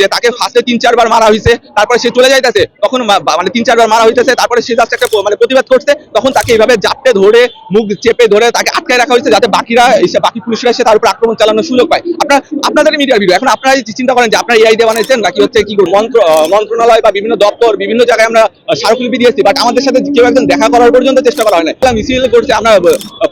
যে তাকে ফার্স্টে তিন চারবার মারা হয়েছে তারপরে সে চলে যাইতেছে। তখন মানে তিন চারবার মারা হইতেছে তারপরে সে জাস্ট একটা মানে প্রতিবাদ করছে তখন তাকে এইভাবে জাপটে ধরে মুখ চেপে ধরে তাকে আটকায় রাখা হয়েছে যাতে বাকিরা এসে বাকি পুলিশরা এসে তার উপর আক্রমণ চালানোর সুযোগ পায়। আপনার আপনাদের মিডিয়ার ভিডিও এখন আপনারা চিন্তা করেন যে আপনারা এআই দিয়ে বানাইছেন নাকি হচ্ছে কি মন্ত্র মন্ত্রণালয় বা বিভিন্ন দপ্তর বিভিন্ন জায়গায় আমরা স্মারকলিপি দিয়েছি বাট আমাদের সাথে কেউ একজন দেখা করার পর্যন্ত চেষ্টা করা হয় না আমরা মিছিল করছি আমরা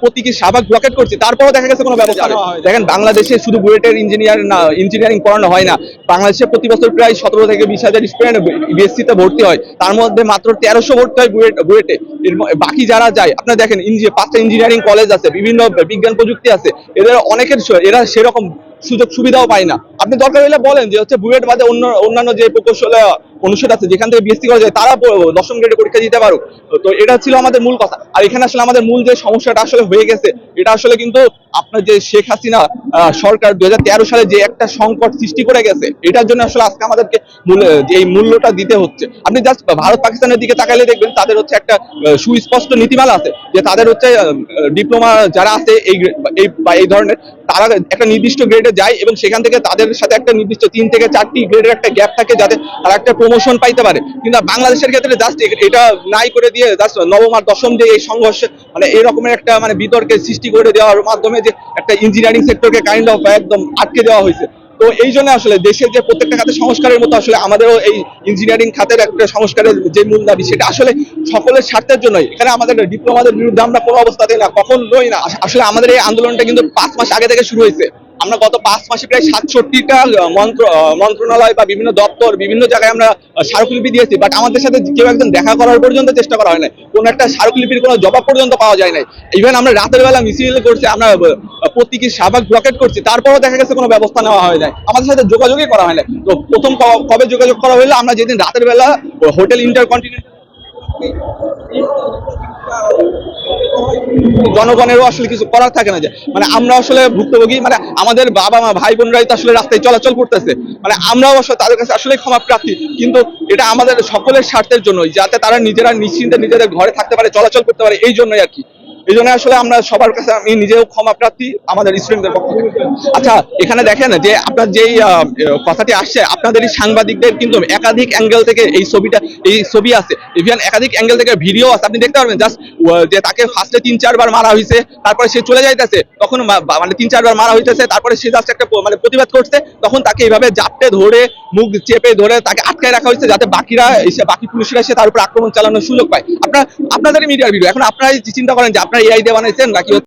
প্রতীকী শাহবাগ ব্লকেট করছি তারপরেও দেখা গেছে কোনো ব্যবস্থা দেখেন বাংলাদেশে শুধু বুয়েটের ইঞ্জিনিয়ার না ইঞ্জিনিয়ারিং পড়ানো হয় না বাংলাদেশে প্রতি বছর প্রায় সতেরো থেকে বিশ হাজার স্টুডেন্ট বিএসসিতে ভর্তি হয়। তার মধ্যে মাত্র তেরোশো ভর্তি হয় বুয়েট, বুয়েটে। বাকি যারা যায়, আপনারা দেখেন পাঁচটা ইঞ্জিনিয়ারিং কলেজ আছে, বিভিন্ন বিজ্ঞান প্রযুক্তি আছে, এদের অনেকের এরা সেরকম সুযোগ সুবিধাও পায় না। আপনি দরকার হলে বলেন যে হচ্ছে বুয়েট বাদে অন্য, অন্যান্য যে প্রকৌশল অনুষদ আছে, যেখান থেকে বিএসসি করা যায়, তারা দশম গ্রেডে পরীক্ষা দিতে পারুক। তো- এটা ছিল আমাদের মূল কথা। আর এখানে আসলে আমাদের মূল যে সমস্যাটা আসলে হয়ে গেছে, এটা আসলে কিন্তু আপনার যে শেখ হাসিনা সরকার দুই সালে যে একটা সংকট সৃষ্টি করে গেছে, এটার জন্য আসলে আজকে আমাদেরকে এই মূল্যটা দিতে হচ্ছে। আপনি জাস্ট ভারত পাকিস্তানের দিকে তাকালে দেখবেন, তাদের হচ্ছে একটা সুস্পষ্ট নীতিমালা আছে, যে তাদের হচ্ছে ডিপ্লোমা যারা আছে, এই এই, বা, এই ধরনের, তারা একটা নির্দিষ্ট গ্রেডে যায় এবং সেখান থেকে তাদের সাথে একটা নির্দিষ্ট তিন থেকে চারটি গ্রেডের একটা গ্যাপ থাকে, যাতে তারা একটা প্রমোশন পাইতে পারে। কিন্তু বাংলাদেশের ক্ষেত্রে জাস্ট এটা নাই করে দিয়ে জাস্ট নবম আর দশম যে এই সংঘর্ষ মানে এই রকমের একটা মানে বিতর্কের সৃষ্টি করে দেওয়ার মাধ্যমে যে একটা ইঞ্জিনিয়ারিং সেক্টরকে কাইন্ড অফ একদম আটকে দেওয়া হয়েছে। তো এই জন্য আসলে দেশের যে প্রত্যেকটা খাতে সংস্কারের মতো আসলে আমাদেরও এই ইঞ্জিনিয়ারিং খাতের একটা সংস্কারের যে মূল দাবি সেটা আসলে সকলের স্বার্থের জন্যই। এখানে আমাদের ডিপ্লোমাদের বিরুদ্ধে আমরা কোনো অবস্থাতেই না, কখনোই না। আসলে আমাদের এই আন্দোলনটা কিন্তু পাঁচ মাস আগে থেকে শুরু হয়েছে। আমরা গত পাঁচ মাসে প্রায় সাতষট্টিটা মন্ত্র মন্ত্রণালয় বা বিভিন্ন দপ্তর, বিভিন্ন জায়গায় আমরা স্মারকলিপি দিয়েছি বাট আমাদের সাথে কেউ একজন দেখা করার পর্যন্ত চেষ্টা করা হয় না কোনো একটা স্মারকলিপির কোনো জবাব পর্যন্ত পাওয়া যায় নাই। ইভেন আমরা রাতের বেলা মিছিল করছি, আমরা প্রতীকী শাহবাগ ব্লকেট করছি, তারপরেও দেখা গেছে কোনো ব্যবস্থা নেওয়া হয় নাই। আমাদের সাথে যোগাযোগই করা হয় না তো প্রথম কবে যোগাযোগ করা হইল আমরা যেদিন রাতের বেলা হোটেল ইন্টারকন্টিনেন্ট জনগণেরও আসলে কিছু করার থাকে না যে মানে আমরা আসলে ভুক্তভোগী মানে আমাদের বাবা মা, ভাই বোনরাই তো আসলে রাস্তায় চলাচল করতেছে। মানে আমরাও আসলে তাদের কাছে আসলে ক্ষমা প্রার্থী। কিন্তু এটা আমাদের সকলের স্বার্থের জন্যই, যাতে তারা নিজেরা নিশ্চিন্তে নিজেদের ঘরে থাকতে পারে, চলাচল করতে পারে, এই জন্যই আর কি। এই জন্য আসলে আমরা সবার কাছে আমি নিজেও ক্ষমা প্রার্থী, আমাদের স্টুডেন্টদের পক্ষ থেকে। আচ্ছা এখানে দেখেন যে আপনার যেই কথাটি আসছে আপনাদের এই সাংবাদিকদের কিন্তু একাধিক অ্যাঙ্গেল থেকে এই ছবিটা, এই ছবি আছে। ইভেন একাধিক অ্যাঙ্গেল থেকে ভিডিও আছে। আপনি দেখতে পারবেন জাস্ট যে তাকে ফার্স্টে তিন চারবার মারা হয়েছে তারপরে সে চলে যাইতেছে। তখন মানে তিন চারবার মারা হইতেছে, তারপরে সে জাস্ট একটা মানে প্রতিবাদ করছে, তখন তাকে এইভাবে জাপটে ধরে মুখ চেপে ধরে তাকে আটকায় রাখা হয়েছে যাতে বাকিরা এসে, বাকি পুলিশরা এসে তার উপর আক্রমণ চালানোর সুযোগ পায়। আপনার, আপনাদের মিডিয়ার ভিডিও এখন আপনারা চিন্তা করেন যে আপনারা এআই দিয়ে বানাইছেন নাকি